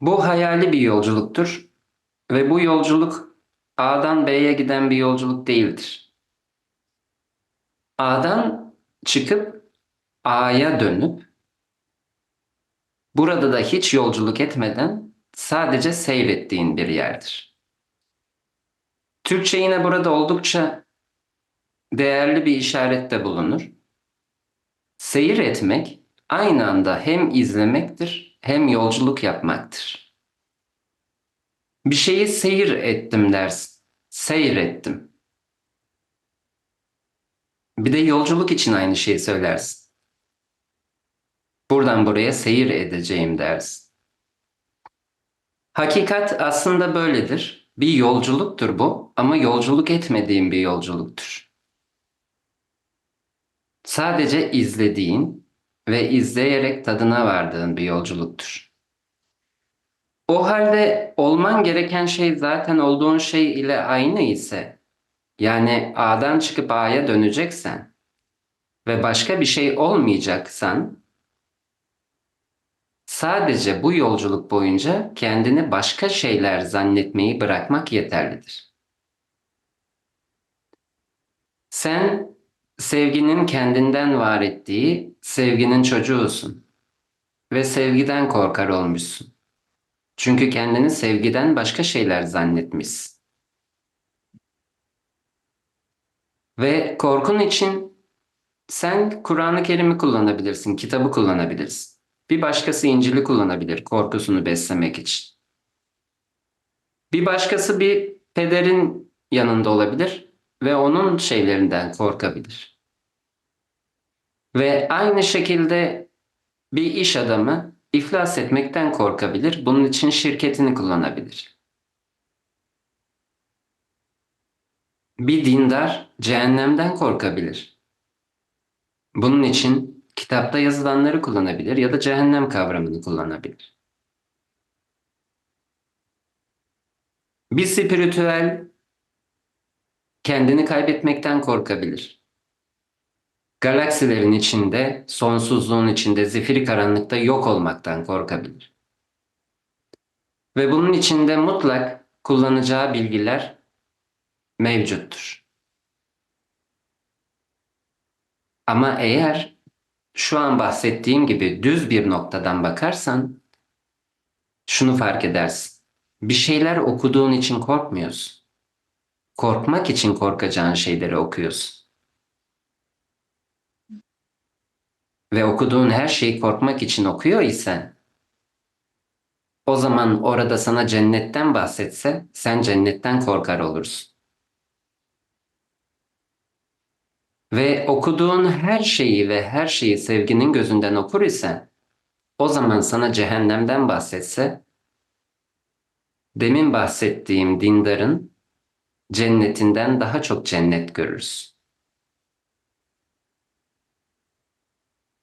Bu hayali bir yolculuktur ve bu yolculuk A'dan B'ye giden bir yolculuk değildir. A'dan çıkıp A'ya dönüp burada da hiç yolculuk etmeden sadece seyrettiğin bir yerdir. Türkçe yine burada oldukça değerli bir işarette bulunur. Seyir etmek aynı anda hem izlemektir hem yolculuk yapmaktır. Bir şeyi seyir ettim dersin. Seyrettim. Bir de yolculuk için aynı şeyi söylersin. Buradan buraya seyir edeceğim dersin. Hakikat aslında böyledir. Bir yolculuktur bu ama yolculuk etmediğin bir yolculuktur. Sadece izlediğin ve izleyerek tadına vardığın bir yolculuktur. O halde olman gereken şey zaten olduğun şey ile aynı ise, yani A'dan çıkıp A'ya döneceksen ve başka bir şey olmayacaksan, sadece bu yolculuk boyunca kendini başka şeyler zannetmeyi bırakmak yeterlidir. Sen sevginin kendinden var ettiği sevginin çocuğusun ve sevgiden korkar olmuşsun. Çünkü kendini sevgiden başka şeyler zannetmişsin. Ve korkun için sen Kur'an-ı Kerim'i kullanabilirsin, kitabı kullanabilirsin. Bir başkası İncil'i kullanabilir korkusunu beslemek için. Bir başkası bir pederin yanında olabilir ve onun şeylerinden korkabilir. Ve aynı şekilde bir iş adamı iflas etmekten korkabilir. Bunun için şirketini kullanabilir. Bir dindar cehennemden korkabilir. Bunun için kitapta yazılanları kullanabilir ya da cehennem kavramını kullanabilir. Bir spiritüel kendini kaybetmekten korkabilir. Galaksilerin içinde, sonsuzluğun içinde, zifiri karanlıkta yok olmaktan korkabilir. Ve bunun içinde mutlak kullanacağı bilgiler mevcuttur. Ama eğer şu an bahsettiğim gibi düz bir noktadan bakarsan şunu fark edersin. Bir şeyler okuduğun için korkmuyorsun. Korkmak için korkacağın şeyleri okuyorsun. Ve okuduğun her şeyi korkmak için okuyor isen o zaman orada sana cennetten bahsetse sen cennetten korkar olursun. Ve okuduğun her şeyi ve her şeyi sevginin gözünden okur isen o zaman sana cehennemden bahsetse demin bahsettiğim dindarın cennetinden daha çok cennet görürsün.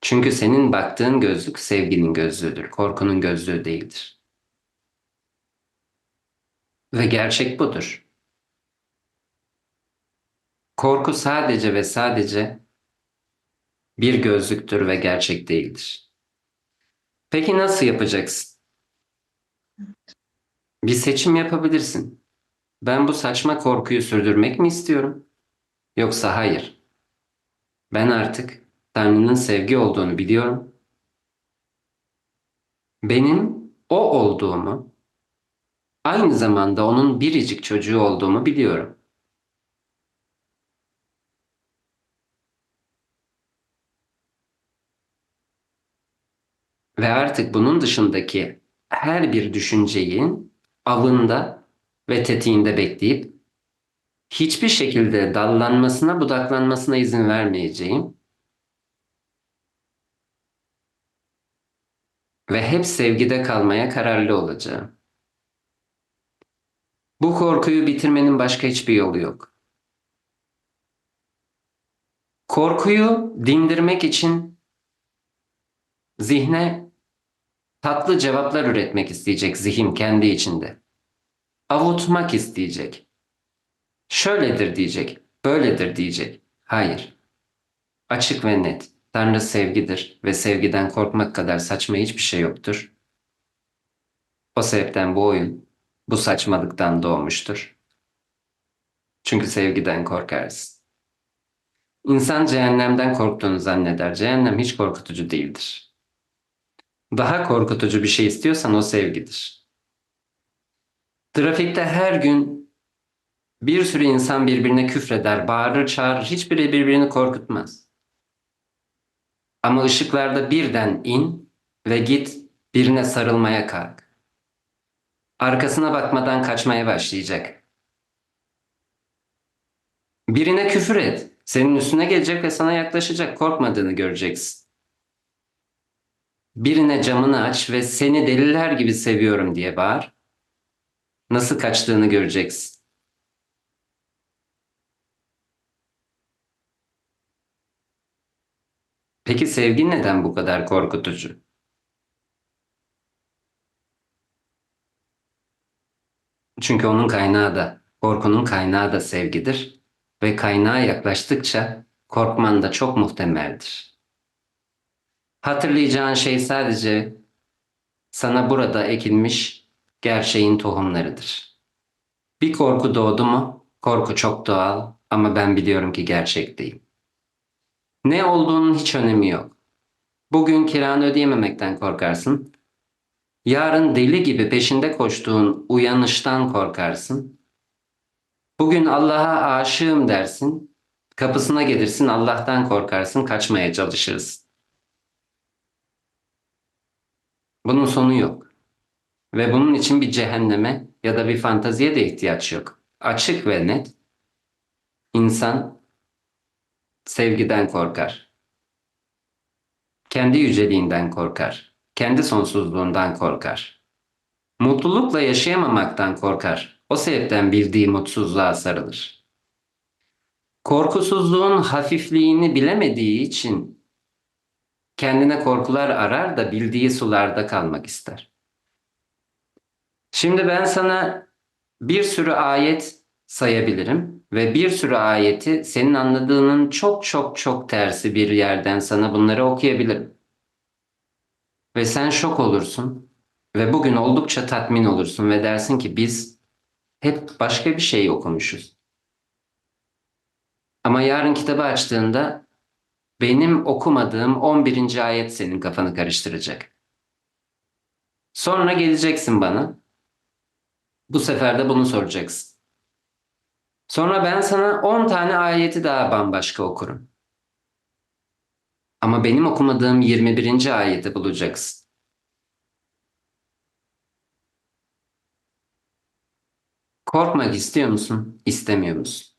Çünkü senin baktığın gözlük sevginin gözlüğüdür, korkunun gözlüğü değildir. Ve gerçek budur. Korku sadece ve sadece bir gözlüktür ve gerçek değildir. Peki nasıl yapacaksın? Bir seçim yapabilirsin. Ben bu saçma korkuyu sürdürmek mi istiyorum? Yoksa hayır. Ben artık Tanrı'nın sevgi olduğunu biliyorum. Benim o olduğumu, aynı zamanda onun biricik çocuğu olduğumu biliyorum. Ve artık bunun dışındaki her bir düşünceyin avında ve tetiğinde bekleyip hiçbir şekilde dallanmasına, budaklanmasına izin vermeyeceğim. Ve hep sevgide kalmaya kararlı olacağım. Bu korkuyu bitirmenin başka hiçbir yolu yok. Korkuyu dindirmek için zihne tatlı cevaplar üretmek isteyecek zihin kendi içinde. Avutmak isteyecek. Şöyledir diyecek, böyledir diyecek. Hayır. Açık ve net. Tanrı sevgidir ve sevgiden korkmak kadar saçma hiçbir şey yoktur. O sebepten bu oyun bu saçmalıktan doğmuştur. Çünkü sevgiden korkarsın. İnsan cehennemden korktuğunu zanneder. Cehennem hiç korkutucu değildir. Daha korkutucu bir şey istiyorsan o sevgidir. Trafikte her gün bir sürü insan birbirine küfreder, bağırır, çağırır. Hiçbiri birbirini korkutmaz. Ama ışıklarda birden in ve git birine sarılmaya kalk. Arkasına bakmadan kaçmaya başlayacak. Birine küfür et. Senin üstüne gelecek ve sana yaklaşacak. Korkmadığını göreceksin. Birine camını aç ve seni deliler gibi seviyorum diye bağır. Nasıl kaçtığını göreceksin. Peki sevgi neden bu kadar korkutucu? Çünkü onun kaynağı da, korkunun kaynağı da sevgidir ve kaynağa yaklaştıkça korkman da çok muhtemeldir. Hatırlayacağın şey sadece sana burada ekilmiş gerçeğin tohumlarıdır. Bir korku doğdu mu? Korku çok doğal ama ben biliyorum ki gerçek değil. Ne olduğunun hiç önemi yok. Bugün kiranı ödeyememekten korkarsın. Yarın deli gibi peşinde koştuğun uyanıştan korkarsın. Bugün Allah'a aşığım dersin. Kapısına gelirsin Allah'tan korkarsın, kaçmaya çalışırsın. Bunun sonu yok. Ve bunun için bir cehenneme ya da bir fantaziye de ihtiyaç yok. Açık ve net. İnsan sevgiden korkar. Kendi yüceliğinden korkar. Kendi sonsuzluğundan korkar. Mutlulukla yaşayamamaktan korkar. O sebepten bildiği mutsuzluğa sarılır. Korkusuzluğun hafifliğini bilemediği için kendine korkular arar da bildiği sularda kalmak ister. Şimdi ben sana bir sürü ayet sayabilirim ve bir sürü ayeti senin anladığının çok çok çok tersi bir yerden sana bunları okuyabilirim. Ve sen şok olursun ve bugün oldukça tatmin olursun ve dersin ki biz hep başka bir şey okumuşuz. Ama yarın kitabı açtığında benim okumadığım 11. ayet senin kafanı karıştıracak. Sonra geleceksin bana. Bu sefer de bunu soracaksın. Sonra ben sana 10 tane ayeti daha bambaşka okurum. Ama benim okumadığım 21. ayeti bulacaksın. Korkmak istiyor musun, istemiyor musun?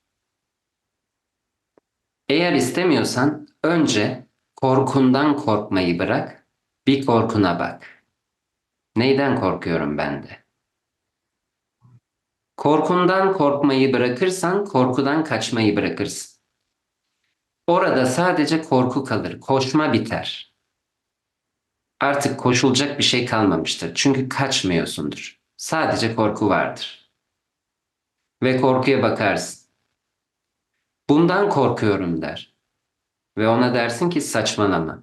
Eğer istemiyorsan önce korkundan korkmayı bırak, bir korkuna bak. Neyden korkuyorum ben de? Korkundan korkmayı bırakırsan korkudan kaçmayı bırakırsın. Orada sadece korku kalır, koşma biter. Artık koşulacak bir şey kalmamıştır. Çünkü kaçmıyorsundur. Sadece korku vardır. Ve korkuya bakarsın. Bundan korkuyorum der. Ve ona dersin ki saçmalama.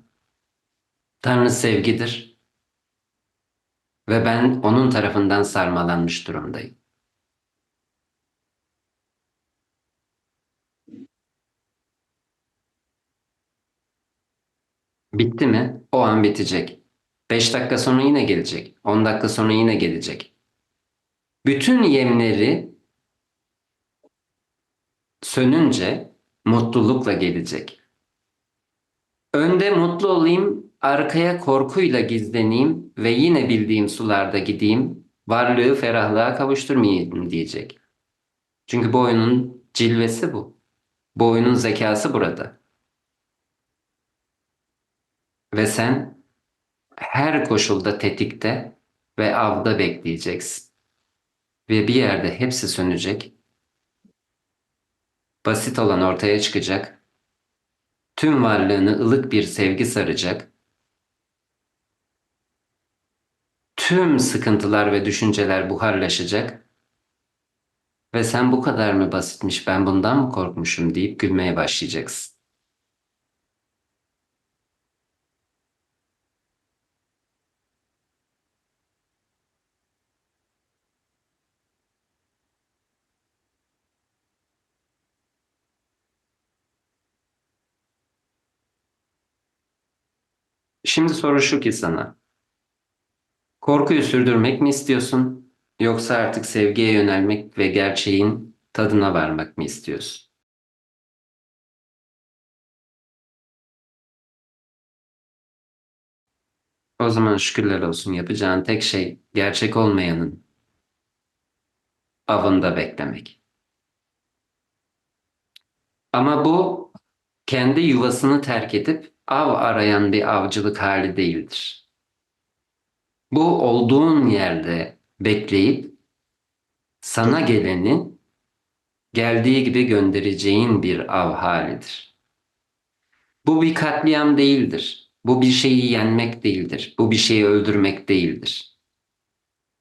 Tanrı sevgidir. Ve ben onun tarafından sarmalanmış durumdayım. Bitti mi? O an bitecek. 5 dakika sonra yine gelecek. 10 dakika sonra yine gelecek. Bütün yemleri sönünce mutlulukla gelecek. Önde mutlu olayım, arkaya korkuyla gizleneyim ve yine bildiğim sularda gideyim, varlığı ferahlığa kavuşturmayayım diyecek. Çünkü bu oyunun cilvesi bu. Bu oyunun zekası burada. Ve sen her koşulda tetikte ve avda bekleyeceksin. Ve bir yerde hepsi sönecek. Basit olan ortaya çıkacak. Tüm varlığını ılık bir sevgi saracak. Tüm sıkıntılar ve düşünceler buharlaşacak. Ve sen bu kadar mı basitmiş ben bundan mı korkmuşum deyip gülmeye başlayacaksın. Şimdi soru şu ki sana. Korkuyu sürdürmek mi istiyorsun? Yoksa artık sevgiye yönelmek ve gerçeğin tadına varmak mı istiyorsun? O zaman şükürler olsun yapacağın tek şey gerçek olmayanın avında beklemek. Ama bu kendi yuvasını terk edip av arayan bir avcılık hali değildir. Bu olduğun yerde bekleyip sana geleni geldiği gibi göndereceğin bir av halidir. Bu bir katliam değildir. Bu bir şeyi yenmek değildir. Bu bir şeyi öldürmek değildir.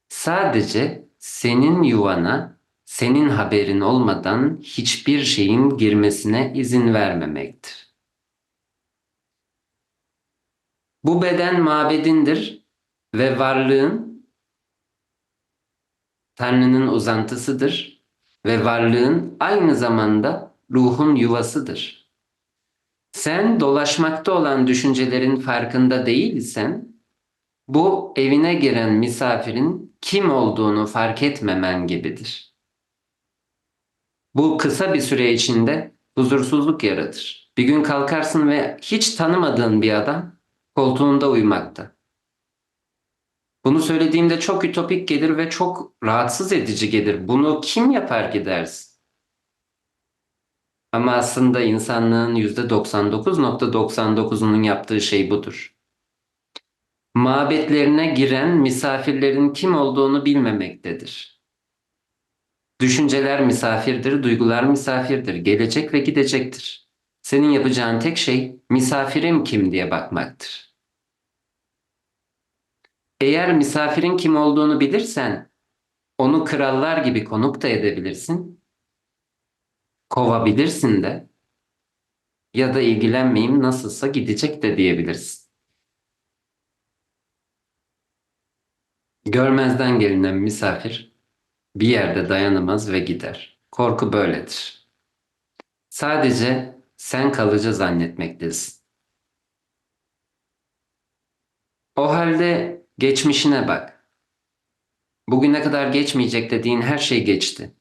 Sadece senin yuvana senin haberin olmadan hiçbir şeyin girmesine izin vermemektir. Bu beden mabedindir ve varlığın Tanrı'nın uzantısıdır ve varlığın aynı zamanda ruhun yuvasıdır. Sen dolaşmakta olan düşüncelerin farkında değilsen bu evine giren misafirin kim olduğunu fark etmemen gibidir. Bu kısa bir süre içinde huzursuzluk yaratır. Bir gün kalkarsın ve hiç tanımadığın bir adam koltuğunda uyumakta. Bunu söylediğimde çok ütopik gelir ve çok rahatsız edici gelir. Bunu kim yapar ki dersin? Ama aslında insanlığın %99.99'unun yaptığı şey budur. Mabetlerine giren misafirlerin kim olduğunu bilmemektedir. Düşünceler misafirdir, duygular misafirdir, gelecek ve gidecektir. Senin yapacağın tek şey misafirim kim diye bakmaktır. Eğer misafirin kim olduğunu bilirsen onu krallar gibi konuk da edebilirsin. Kovabilirsin de ya da ilgilenmeyeyim nasılsa gidecek de diyebilirsin. Görmezden gelinen misafir bir yerde dayanamaz ve gider. Korku böyledir. Sadece sen kalıcı zannetmektesin. O halde geçmişine bak. Bugüne kadar geçmeyecek dediğin her şey geçti.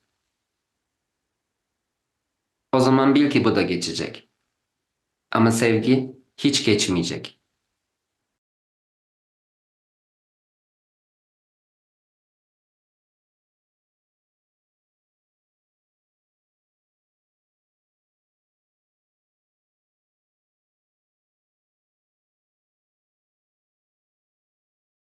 O zaman bil ki bu da geçecek. Ama sevgi hiç geçmeyecek.